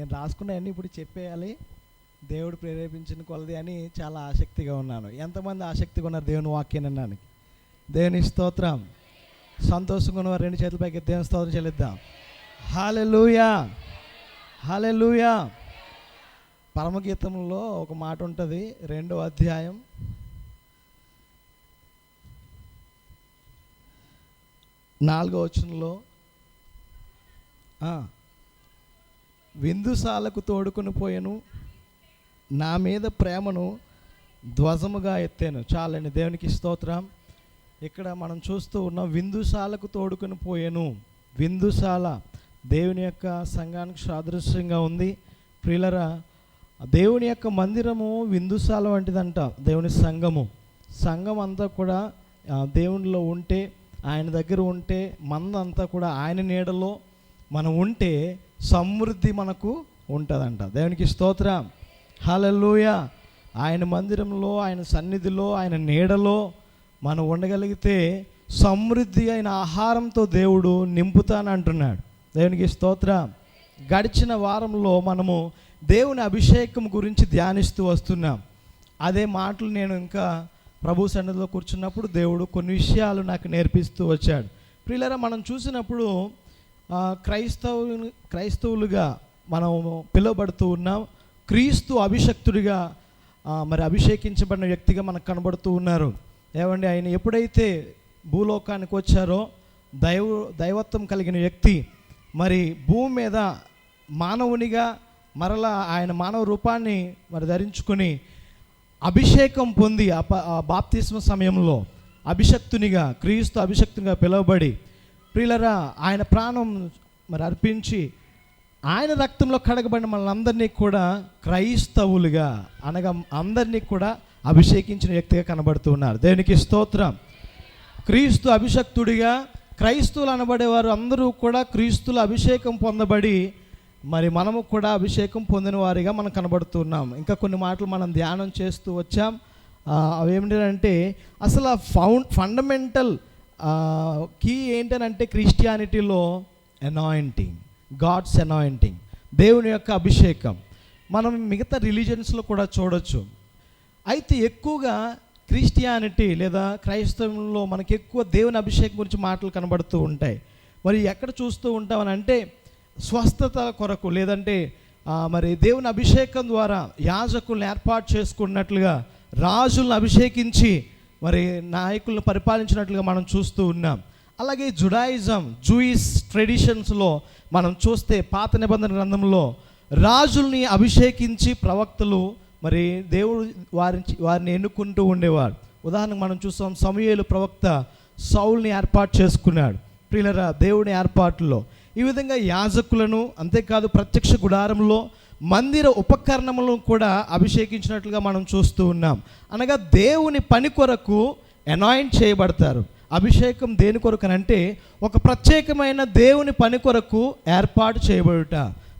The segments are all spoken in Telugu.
నేను రాసుకున్నవన్నీ ఇప్పుడు చెప్పేయాలి. దేవుడు ప్రేరేపించిన కొలది అని చాలా ఆసక్తిగా ఉన్నాను. ఎంతమంది ఆసక్తిగా ఉన్నారు దేవుని వాక్యం అన్నానికి దేవుని స్తోత్రం. సంతోషంగా ఉన్న రెండు చేతుల పైకి దేవుని స్తోత్రం చెల్లిద్దాం. హాలెలూయా హాలెలూయా పరమగీతంలో ఒక మాట ఉంటుంది రెండో అధ్యాయం. నాలుగో వచనంలో విందుసాలకు తోడుకొని పోయాను. నా మీద ప్రేమను ధ్వజముగా ఎత్తాను. చాలండి దేవునికి స్తోత్రం. ఇక్కడ మనం చూస్తూ ఉన్నాం విందుశాలకు తోడుకొని పోయాను. విందుశాల దేవుని యొక్క సంఘానికి సాదృశ్యంగా ఉంది. ప్రియులరా దేవుని యొక్క మందిరము విందుశాల వంటిదంట దేవుని సంఘము. సంఘం అంతా కూడా దేవునిలో ఉంటే ఆయన దగ్గర ఉంటే మందంతా కూడా ఆయన నీడలో మనం ఉంటే సమృద్ధి మనకు ఉంటుందంట. దేవునికి స్తోత్రం. హల్లెలూయ. ఆయన మందిరంలో ఆయన సన్నిధిలో ఆయన నీడలో మనం ఉండగలిగితే సమృద్ధి అయిన ఆహారంతో దేవుడు నింపుతానంటున్నాడు. దేవునికి స్తోత్రం. గడిచిన వారంలో మనము దేవుని అభిషేకం గురించి ధ్యానిస్తూ వస్తున్నాం. అదే మాటలు నేను ఇంకా ప్రభు సన్నిధిలో కూర్చున్నప్పుడు దేవుడు కొన్ని విషయాలు నాకు నేర్పిస్తూ వచ్చాడు. ప్రియులరా మనం చూసినప్పుడు క్రైస్తవు క్రైస్తవులుగా మనం పిలువబడుతూ ఉన్నాం. క్రీస్తు అభిషక్తుడిగా మరి అభిషేకించబడిన వ్యక్తిగా మనకు కనబడుతూ ఉన్నారు. ఏమండి ఆయన ఎప్పుడైతే భూలోకానికి వచ్చారో దైవ దైవత్వం కలిగిన వ్యక్తి మరి భూమి మీద మానవునిగా మరలా ఆయన మానవ రూపాన్ని మరి ధరించుకొని అభిషేకం పొంది ఆ ఆ బాప్తిస్మ సమయంలో అభిషక్తునిగా క్రీస్తు అభిషక్తునిగా పిలువబడి ప్రియులరా ఆయన ప్రాణం మరి అర్పించి ఆయన రక్తంలో కడగబడిన మనందరినీ కూడా క్రైస్తవులుగా అనగా అందరినీ కూడా అభిషేకించిన వ్యక్తిగా కనబడుతూ ఉన్నారు. దేవునికి స్తోత్రం. క్రీస్తు అభిషక్తుడిగా క్రైస్తువులు అనబడేవారు అందరూ కూడా క్రీస్తుల అభిషేకం పొందబడి మరి మనము కూడా అభిషేకం పొందిన వారిగా మనం కనబడుతున్నాం ఇంకా కొన్ని మాటలు మనం ధ్యానం చేస్తూ వచ్చాం. అవేమిటంటే అసలు ఆ ఫౌండ్ ఫండమెంటల్ కీ ఏంటనంటే క్రిస్టియానిటీలో అనాయింటింగ్ గాడ్స్ అనాయింటింగ్ దేవుని యొక్క అభిషేకం. మనం మిగతా రిలీజన్స్లో కూడా చూడొచ్చు. అయితే ఎక్కువగా క్రిస్టియానిటీ లేదా క్రైస్తవంలో మనకి ఎక్కువ దేవుని అభిషేకం గురించి మాటలు కనబడుతూ ఉంటాయి. మరి ఎక్కడ చూస్తూ ఉంటామని అంటే స్వస్థత కొరకు లేదంటే మరి దేవుని అభిషేకం ద్వారా యాజకులను ఏర్పాటు చేసుకున్నట్లుగా రాజులను అభిషేకించి మరి నాయకులను పరిపాలించినట్లుగా మనం చూస్తూ ఉన్నాం. అలాగే జుడాయిజం జూయిస్ ట్రెడిషన్స్లో మనం చూస్తే పాత నిబంధన గ్రంథంలో రాజుల్ని అభిషేకించి ప్రవక్తలు మరి దేవుడు వారి వారిని ఎన్నుకుంటూ ఉండేవారు. ఉదాహరణకు మనం చూస్తాం సమయలు ప్రవక్త సౌల్ని ఏర్పాటు చేసుకున్నాడు. ప్రియులరా దేవుని ఏర్పాటులో. ఈ విధంగా యాజకులను అంతేకాదు ప్రత్యక్ష గుడారంలో మందిర ఉపకరణములను కూడా అభిషేకించినట్లుగా మనం చూస్తూ ఉన్నాం. అనగా దేవుని పని కొరకు అనాయింట్ చేయబడతారు. అభిషేకం దేని కొరకు అంటే ఒక ప్రత్యేకమైన దేవుని పని కొరకు ఏర్పాటు చేయబడుట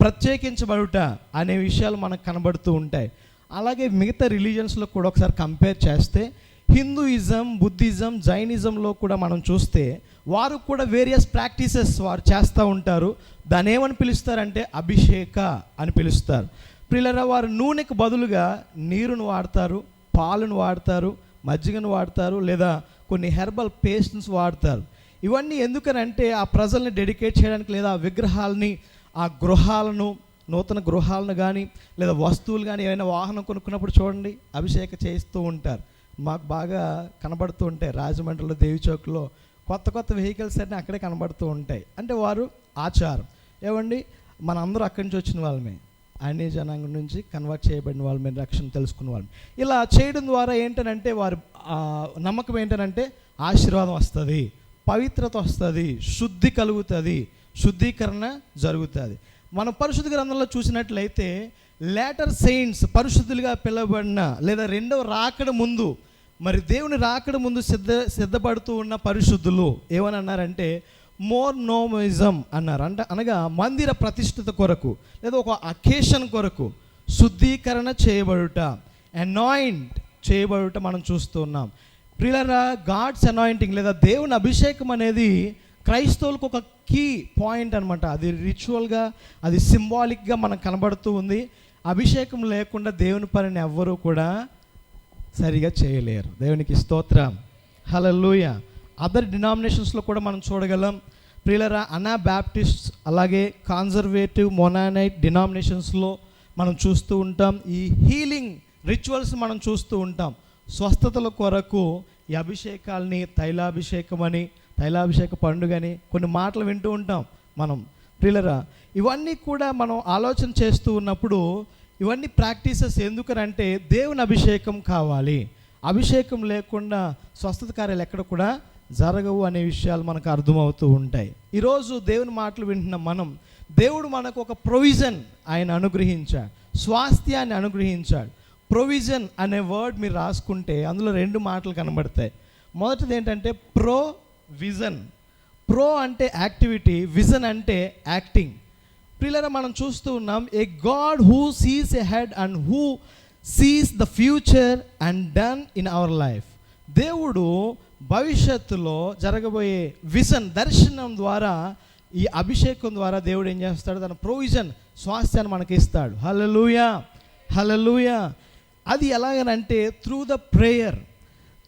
ప్రత్యేకించబడుట అనే విషయాలు మనకు కనబడుతూ ఉంటాయి. అలాగే మిగతా రిలీజన్స్లో కూడా ఒకసారి కంపేర్ చేస్తే హిందూయిజం బుద్ధిజం జైనిజంలో కూడా మనం చూస్తే వారు కూడా వేరియస్ ప్రాక్టీసెస్ వారు చేస్తూ ఉంటారు. దాన్ని ఏమని పిలుస్తారంటే అభిషేక అని పిలుస్తారు. పిల్లల వారు నూనెకు బదులుగా నీరును వాడతారు పాలును వాడతారు మజ్జిగను వాడతారు లేదా కొన్ని హెర్బల్ పేస్ట్స్ వాడతారు. ఇవన్నీ ఎందుకనంటే ఆ ప్రజల్ని డెడికేట్ చేయడానికి లేదా ఆ విగ్రహాలని ఆ గృహాలను నూతన గృహాలను కానీ లేదా వస్తువులు కానీ ఏమైనా వాహనం కొనుక్కున్నప్పుడు చూడండి అభిషేక చేస్తూ ఉంటారు. మాకు బాగా కనబడుతూ ఉంటాయి. రాజమండ్రిలో దేవి చౌక్లో కొత్త కొత్త వెహికల్స్ అన్నీ అక్కడే కనబడుతూ ఉంటాయి. అంటే వారు ఆచారం. ఏమండి? మన అందరూ అక్కడి నుంచి వచ్చిన వాళ్ళమే. అన్ని జనాంగం నుంచి కన్వర్ట్ చేయబడిన వాళ్ళ మీద రక్షణ తెలుసుకున్న వాళ్ళం ఇలా చేయడం ద్వారా ఏంటనంటే వారు నమ్మకం ఏంటనంటే ఆశీర్వాదం వస్తుంది పవిత్రత వస్తుంది శుద్ధి కలుగుతుంది శుద్ధీకరణ జరుగుతుంది. మన పరిశుద్ధ గ్రంథంలో చూసినట్లయితే లేటర్ సెయింట్స్ పరిశుద్ధులుగా పిలువబడిన లేదా రెండవ రాకడ ముందు మరి దేవుని రాకడ ముందు సిద్ధ సిద్ధపడుతూ ఉన్న పరిశుద్ధులు ఏమని అన్నారంటే మోర్ నోమిజం అన్నారు. అంటే అనగా మందిర ప్రతిష్ఠిత కొరకు లేదా ఒక అకేషన్ కొరకు శుద్ధీకరణ చేయబడుట అనాయింట్ చేయబడుట మనం చూస్తున్నాం ప్రియులరా గాడ్స్ అనాయింటింగ్ లేదా దేవుని అభిషేకం అనేది క్రైస్తవులకు ఒక కీ పాయింట్ అనమాట అది రిచువల్గా అది సింబాలిక్గా మనకు కనబడుతూ ఉంది. అభిషేకం లేకుండా దేవుని పనిని ఎవ్వరూ కూడా సరిగా చేయలేరు. దేవునికి స్తోత్రం. హలలుయ అదర్ డినామినేషన్స్లో కూడా మనం చూడగలం. ప్రియులరా అనా బ్యాప్టిస్ట్ అలాగే కాన్జర్వేటివ్ మొనానైట్ డినామినేషన్స్లో మనం చూస్తూ ఉంటాం. ఈ హీలింగ్ రిచువల్స్ మనం చూస్తూ ఉంటాం. స్వస్థతల కొరకు ఈ అభిషేకాల్ని తైలాభిషేకం అని తైలాభిషేక పండుగని కొన్ని మాటలు వింటూ ఉంటాం. మనం ప్రియులరా ఇవన్నీ కూడా మనం ఆలోచన చేస్తూ ఉన్నప్పుడు ఇవన్నీ ప్రాక్టీసెస్ ఎందుకనంటే దేవుని అభిషేకం కావాలి. అభిషేకం లేకుండా స్వస్థత కార్యాలు ఎక్కడ కూడా జరగవు అనే విషయాలు మనకు అర్థమవుతూ ఉంటాయి. ఈరోజు దేవుని మాటలు వింటున్న మనం దేవుడు మనకు ఒక ప్రొవిజన్ ఆయన అనుగ్రహించాడు. స్వాస్థ్యాన్ని అనుగ్రహించాడు. ప్రొవిజన్ అనే వర్డ్ మీరు రాసుకుంటే అందులో రెండు మాటలు కనబడతాయి. మొదటిది ఏంటంటే ప్రో విజన్ ప్రో అంటే యాక్టివిటీ విజన్ అంటే యాక్టింగ్ ప్రియులరా మనం చూస్తూ ఉన్నాం a God who sees ahead and who sees the future and done in our life దేవుడు భవిష్యత్తులో జరగబోయే విజన్ దర్శనం ద్వారా ఈ అభిషేకం ద్వారా దేవుడు ఏం చేస్తాడు? తన ప్రొవిజన్ స్వాస్థ్యాన్ని మనకి ఇస్తాడు. హలలుయా హలలుయా అది ఎలాగనంటే through the prayer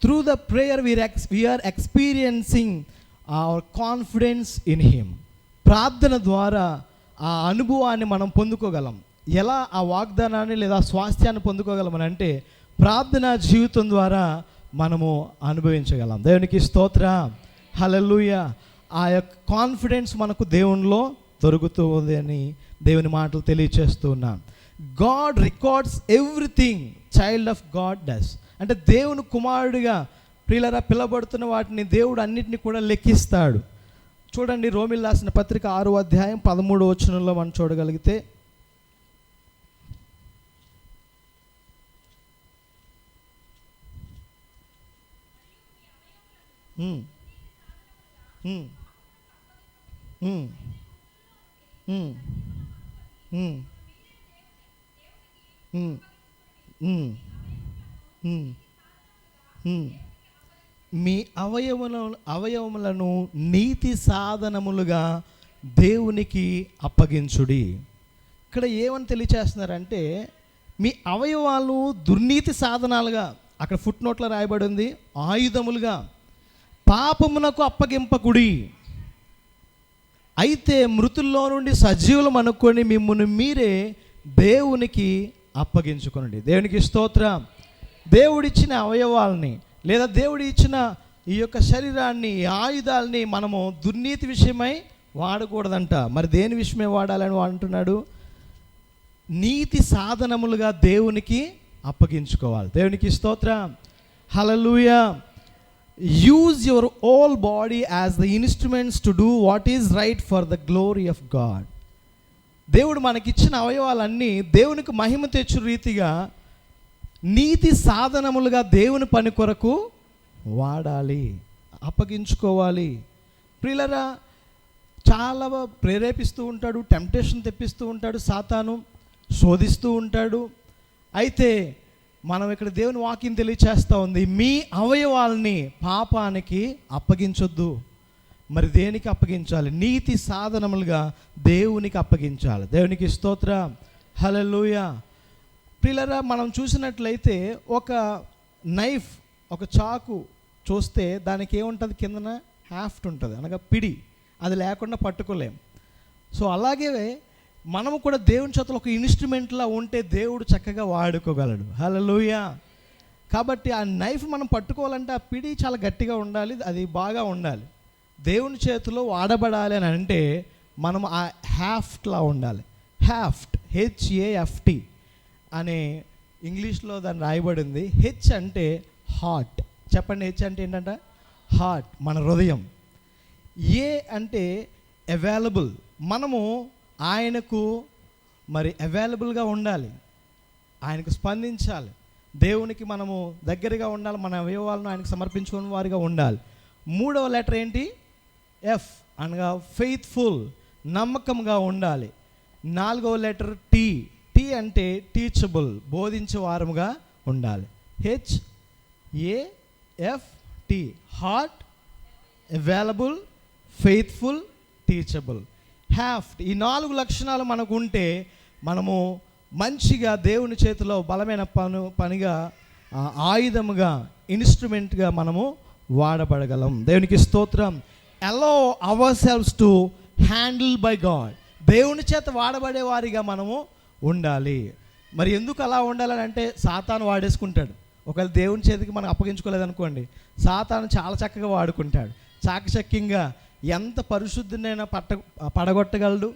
through the prayer we are ex we are experiencing our confidence in him ప్రార్థన ద్వారా ఆ అనుభవాన్ని మనం పొందుకోగలం. ఎలా ఆ వాగ్దానాన్ని లేదా స్వాస్థ్యాన్ని పొందుకోగలం అంటే ప్రార్థన జీవితం ద్వారా మనము అనుభవించగలం. దేవునికి స్తోత్ర. హలలుయ ఆ యొక్క కాన్ఫిడెన్స్ మనకు దేవునిలో దొరుకుతుంది అని దేవుని మాటలు తెలియచేస్తూ ఉన్నాను God records everything child of God does అంటే దేవుని కుమారుడిగా ప్రియులరా పిలబడుతున్న వాటిని దేవుడు అన్నిటిని కూడా లెక్కిస్తాడు చూడండి రోమిల్ రాసిన పత్రిక ఆరో అధ్యాయం పదమూడు వచనంలో మనం చూడగలిగితే ఉమ్. మీ అవయవములను అవయవములను నీతి సాధనములుగా దేవునికి అప్పగించుడి. ఇక్కడ ఏమని తెలియచేస్తున్నారంటే మీ అవయవాలు దుర్నీతి సాధనాలుగా అక్కడ ఫుట్ నోట్లో రాయబడి ఉంది ఆయుధములుగా పాపమునకు అప్పగింపకుడి. అయితే మృతుల్లో నుండి సజీవులం అనుకొని మిమ్మల్ని మీరే దేవునికి అప్పగించుకునండి. దేవునికి స్తోత్రం. దేవుడిచ్చిన అవయవాల్ని లేదా దేవుడు ఇచ్చిన ఈ యొక్క శరీరాన్ని ఆయుధాల్ని ఆయుధాలని మనము దుర్నీతి విషయమై వాడకూడదంట. మరి దేని విషయమే వాడాలని అంటున్నాడు? నీతి సాధనములుగా దేవునికి అప్పగించుకోవాలి. దేవునికి స్తోత్ర. Hallelujah use your whole body as the instruments to do what is right for the glory of God దేవుడు మనకిచ్చిన అవయవాలన్నీ దేవునికి మహిమ తెచ్చు రీతిగా నీతి సాధనములుగా దేవుని పని కొరకు వాడాలి అప్పగించుకోవాలి. ప్రిలరా చాలా ప్రేరేపిస్తూ ఉంటాడు టెంప్టేషన్ తెప్పిస్తూ ఉంటాడు సాతాను శోధిస్తూ ఉంటాడు. అయితే మనం ఇక్కడ దేవుని వాక్యం తెలియచేస్తూ ఉంది మీ అవయవాల్ని పాపానికి అప్పగించొద్దు. మరి దేనికి అప్పగించాలి? నీతి సాధనములుగా దేవునికి అప్పగించాలి. దేవునికి స్తోత్ర. హలలుయ పిల్లరా మనం చూసినట్లయితే ఒక నైఫ్ ఒక చాకు చూస్తే దానికి ఏముంటుంది కిందన? హ్యాఫ్ట్ ఉంటుంది. అనగా పిడి. అది లేకుండా పట్టుకోలేం. సో అలాగే మనము కూడా దేవుని చేతులు ఒక ఇన్స్ట్రుమెంట్లా ఉంటే దేవుడు చక్కగా వాడుకోగలడు. హలలుయ కాబట్టి ఆ నైఫ్ మనం పట్టుకోవాలంటే ఆ పిడి చాలా గట్టిగా ఉండాలి అది బాగా ఉండాలి. దేవుని చేతిలో వాడబడాలి అని అంటే మనం ఆ హ్యాఫ్ట్లా ఉండాలి. హ్యాఫ్ట్ హెచ్ఏఎఫ్టి అనే ఇంగ్లీష్లో దాన్ని రాయబడింది. హెచ్ అంటే హార్ట్ చెప్పండి హెచ్ అంటే ఏంటంట? హార్ట్ మన హృదయం. ఏ అంటే అవైలబుల్ మనము ఆయనకు మరి అవైలబుల్గా ఉండాలి. ఆయనకు స్పందించాలి. దేవునికి మనము దగ్గరగా ఉండాలి. మన అవయవాలను ఆయనకు సమర్పించుకుని వారిగా ఉండాలి. మూడవ లెటర్ ఏంటి? ఎఫ్ అనగా ఫెయిత్ఫుల్ నమ్మకంగా ఉండాలి. నాలుగవ లెటర్ టీ టీ అంటే టీచబుల్ బోధించే వారముగా ఉండాలి. H A F T heart available faithful teachable HAFT ఈ నాలుగు లక్షణాలు మనకు ఉంటే మనము మంచిగా దేవుని చేతిలో బలమైన పను పనిగా ఆయుధముగా ఇన్స్ట్రుమెంట్గా మనము వాడబడగలం. దేవునికి స్తోత్రం. Allow ourselves to handle by God దేవుని చేత వాడబడే వారిగా మనము ఉండాలి. మరి ఎందుకు అలా ఉండాలని అంటే సాతాను వాడేసుకుంటాడు. ఒకవేళ దేవుని చేతికి మనం అప్పగించుకోలేదనుకోండి సాతాను చాలా చక్కగా వాడుకుంటాడు. చాకచక్యంగా ఎంత పరిశుద్ధినైనా పట్ట పడగొట్టగలడు?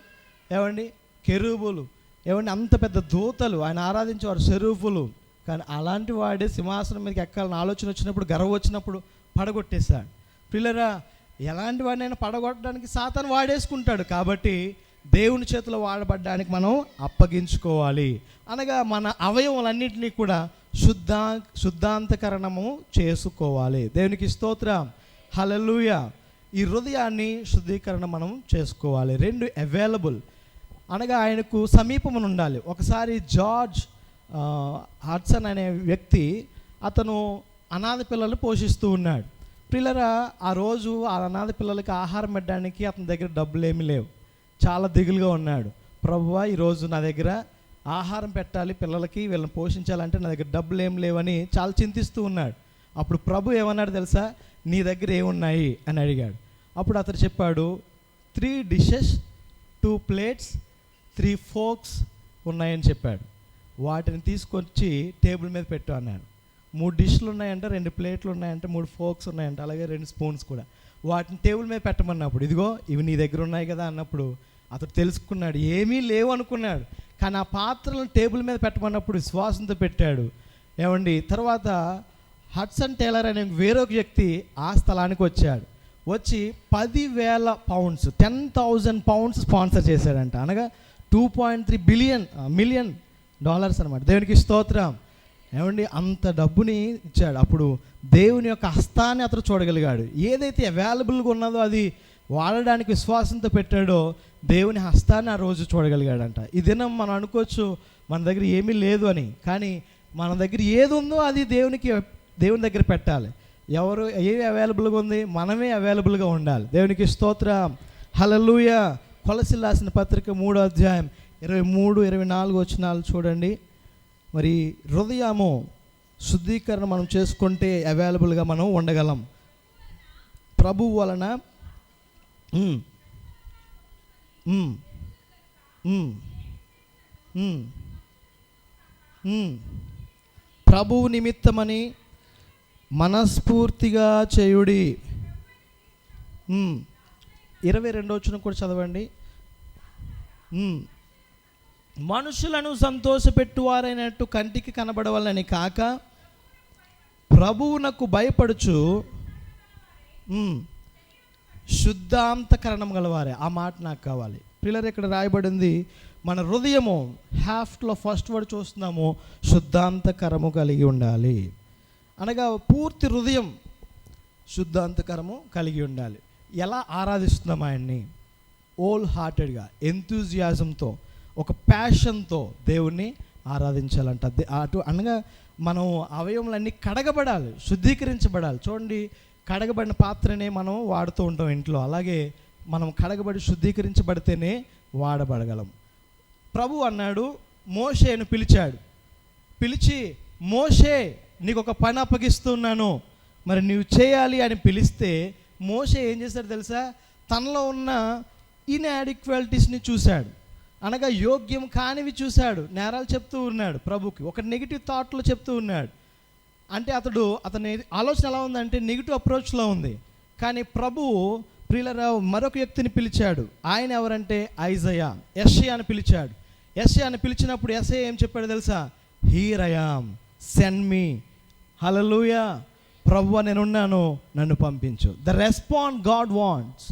ఏమండి? కెరూబులు. ఏమండి? అంత పెద్ద దూతలు. ఆయన ఆరాధించేవారు శరూఫులు కానీ అలాంటి వాడే సింహాసనం మీదకి ఎక్కాలని ఆలోచన వచ్చినప్పుడు గర్వం వచ్చినప్పుడు పడగొట్టేశాడు. పిల్లరా ఎలాంటి వాడినైనా పడగొట్టడానికి సాతాను వాడేసుకుంటాడు. కాబట్టి దేవుని చేతిలో వాడబడ్డానికి మనం అప్పగించుకోవాలి. అనగా మన అవయవాలన్నింటినీ కూడా శుద్ధా శుద్ధాంతకరణము చేసుకోవాలి. దేవునికి స్తోత్రం. హలలుయ ఈ హృదయాన్ని శుద్ధీకరణ మనం చేసుకోవాలి. రెండు అవైలబుల్ అనగా ఆయనకు సమీపమును ఉండాలి. ఒకసారి జార్జ్ హాట్సన్ హడ్సన్ అనే వ్యక్తి అతను అనాథ పిల్లలు పోషిస్తూ ఉన్నాడు. పిల్లరా ఆ రోజు ఆ అనాథ పిల్లలకి ఆహారం పెట్టడానికి అతని దగ్గర డబ్బులు ఏమీ లేవు. చాలా దిగులుగా ఉన్నాడు. ప్రభువా ఈరోజు నా దగ్గర ఆహారం పెట్టాలి పిల్లలకి వీళ్ళని పోషించాలంటే నా దగ్గర డబ్బులు ఏం లేవని చాలా చింతిస్తూ ఉన్నాడు. అప్పుడు ప్రభు ఏమన్నాడు తెలుసా? నీ దగ్గర ఏమున్నాయి? అని అడిగాడు. అప్పుడు అతను చెప్పాడు three dishes two plates three forks ఉన్నాయని చెప్పాడు. వాటిని తీసుకొచ్చి టేబుల్ మీద పెట్టు అన్నాడు. మూడు డిష్లు ఉన్నాయంటే రెండు ప్లేట్లు ఉన్నాయంటే మూడు ఫోక్స్ ఉన్నాయంట అలాగే రెండు స్పూన్స్ కూడా. వాటిని టేబుల్ మీద పెట్టమన్నప్పుడు ఇదిగో ఇవి నీ దగ్గర ఉన్నాయి కదా అన్నప్పుడు అతడు తెలుసుకున్నాడు ఏమీ లేవు అనుకున్నాడు. కానీ ఆ పాత్రలను టేబుల్ మీద పెట్టమన్నప్పుడు విశ్వాసంతో పెట్టాడు. ఏమండి తర్వాత హడ్సన్ టైలర్ అనే వేరొక వ్యక్తి ఆ స్థలానికి వచ్చాడు. వచ్చి పదివేల pounds ten thousand pounds sponsor చేశాడంట. అనగా two point three billion million dollars అనమాట దేవునికి స్తోత్రం. ఏమండి అంత డబ్బుని ఇచ్చాడు. అప్పుడు దేవుని యొక్క హస్తాన్ని అతను చూడగలిగాడు. ఏదైతే అవైలబుల్గా ఉన్నదో అది వాడడానికి విశ్వాసంతో పెట్టాడో దేవుని హస్తాన్ని ఆ రోజు చూడగలిగాడంట. ఈ దినం మనం అనుకోవచ్చు మన దగ్గర ఏమీ లేదు అని కానీ మన దగ్గర ఏది ఉందో అది దేవునికి దేవుని దగ్గర పెట్టాలి. ఎవరు ఏవి అవైలబుల్గా ఉంది మనమే అవైలబుల్గా ఉండాలి. దేవునికి స్తోత్ర. హలలుయ కొలసి రాసిన పత్రిక మూడో అధ్యాయం ఇరవై మూడు ఇరవై నాలుగు వచ్చినాలు చూడండి. మరి హృదయము శుద్ధీకరణ మనం చేసుకుంటే అవైలబుల్గా మనం ఉండగలం. ప్రభు వలన ప్రభువు నిమిత్తమని మనస్ఫూర్తిగా చేయుడి. ఇరవై రెండో వచ్చిన కూడా చదవండి. మనుషులను సంతోషపెట్టువారైనట్టు కంటికి కనబడవాలని కాక ప్రభువునకు భయపడుచు శుద్ధాంతకరణం గలవారే. ఆ మాట నాకు కావాలి. పిల్లలు ఇక్కడ రాయబడింది? మన హృదయము హాఫ్ట్లో ఫస్ట్ వర్డ్ చూస్తున్నాము శుద్ధాంతకరము కలిగి ఉండాలి. అనగా పూర్తి హృదయం శుద్ధాంతకరము కలిగి ఉండాలి. ఎలా ఆరాధిస్తున్నాం ఆయన్ని? ఓల్ హార్టెడ్గా ఎంతూజియాజంతో ఒక ప్యాషన్తో దేవుణ్ణి ఆరాధించాలంట. అటు అనగా మనం అవయవములన్నీ కడగబడాలి శుద్ధీకరించబడాలి. చూడండి కడగబడిన పాత్రనే మనం వాడుతూ ఉంటాం ఇంట్లో. అలాగే మనం కడగబడి శుద్ధీకరించబడితేనే వాడబడగలం. ప్రభు అన్నాడు మోషేను పిలిచాడు. పిలిచి మోషే నీకు ఒక పని అప్పగిస్తున్నాను. మరి నువ్వు చేయాలి అని పిలిస్తే మోషే ఏం చేశాడు తెలుసా? తనలో ఉన్న ఇన్యాడిక్వాలిటీస్ని చూశాడు. అనగా యోగ్యం కానివి చూశాడు. నేరాలు చెప్తూ ఉన్నాడు ప్రభుకి. ఒక నెగిటివ్ థాట్లో చెప్తూ ఉన్నాడు. అంటే అతడు అతని ఆలోచన ఎలా ఉందంటే నెగిటివ్ అప్రోచ్లో ఉంది. కానీ ప్రభువు ప్రియులరావు మరొక వ్యక్తిని పిలిచాడు. ఆయన ఎవరంటే ఐజయా ఎస్ఏ అని పిలిచాడు. ఎస్ఏ అని పిలిచినప్పుడు ఎస్ఏ ఏం చెప్పాడు తెలుసా? Here I'm send me hallelujah ప్రభు నేనున్నాను. నన్ను పంపించు. ద రెస్పాండ్ గాడ్ వాంట్స్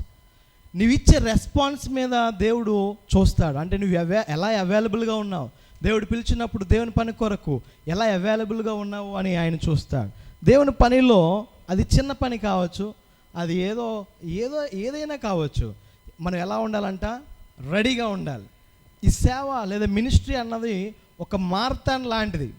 నువ్వు ఇచ్చే రెస్పాన్స్ మీద దేవుడు చూస్తాడు. అంటే నువ్వు ఎలా అవైలబుల్గా ఉన్నావు? దేవుడు పిలిచినప్పుడు దేవుని పని కొరకు ఎలా అవైలబుల్గా ఉన్నావు అని ఆయన చూస్తాడు. దేవుని పనిలో అది చిన్న పని కావచ్చు అది ఏదో ఏదో ఏదైనా కావచ్చు. మనం ఎలా ఉండాలంట? రెడీగా ఉండాలి. ఈ సేవ లేదా మినిస్ట్రీ అన్నది ఒక మార్తాన్ లాంటిది.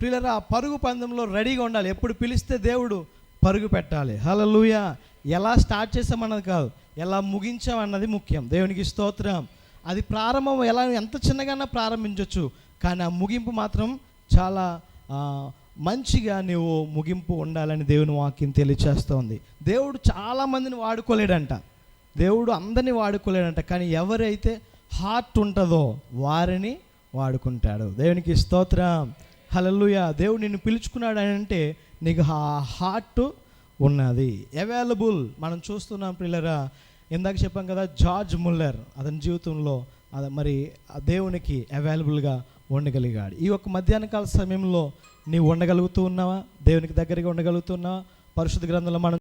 ప్రియులరా ఆ పరుగు పందెంలో రెడీగా ఉండాలి. ఎప్పుడు పిలిస్తే దేవుడు పరుగు పెట్టాలి. హలలుయ ఎలా స్టార్ట్ చేసామన్నది కాదు ఎలా ముగించాం అన్నది ముఖ్యం. దేవునికి స్తోత్రం. అది ప్రారంభం ఎలా ఎంత చిన్నగానే ప్రారంభించవచ్చు కానీ ఆ ముగింపు మాత్రం చాలా మంచిగా నీవు ముగింపు ఉండాలని దేవుని వాక్యం తెలియచేస్తోంది. దేవుడు చాలామందిని వాడుకోలేడంట. దేవుడు అందరినీ వాడుకోలేడంట. కానీ ఎవరైతే హార్ట్ ఉంటుందో వారిని వాడుకుంటాడు. దేవునికి స్తోత్రం. హలలుయ దేవుడు నిన్ను పిలుచుకున్నాడు అని అంటే నీకు ఆ హార్ట్ ఉన్నది. అవైలబుల్ మనం చూస్తున్నాం పిల్లరా ఇందాక చెప్పాం కదా జార్జ్ ముల్లర్. అతని జీవితంలో అది మరి దేవునికి అవైలబుల్గా ఉండగలిగాడు. ఈ యొక్క మధ్యాహ్న కాల సమయంలో నీవు ఉండగలుగుతూ ఉన్నావా? దేవునికి దగ్గరగా ఉండగలుగుతున్నావా? పరిశుద్ధ గ్రంథంలో మనం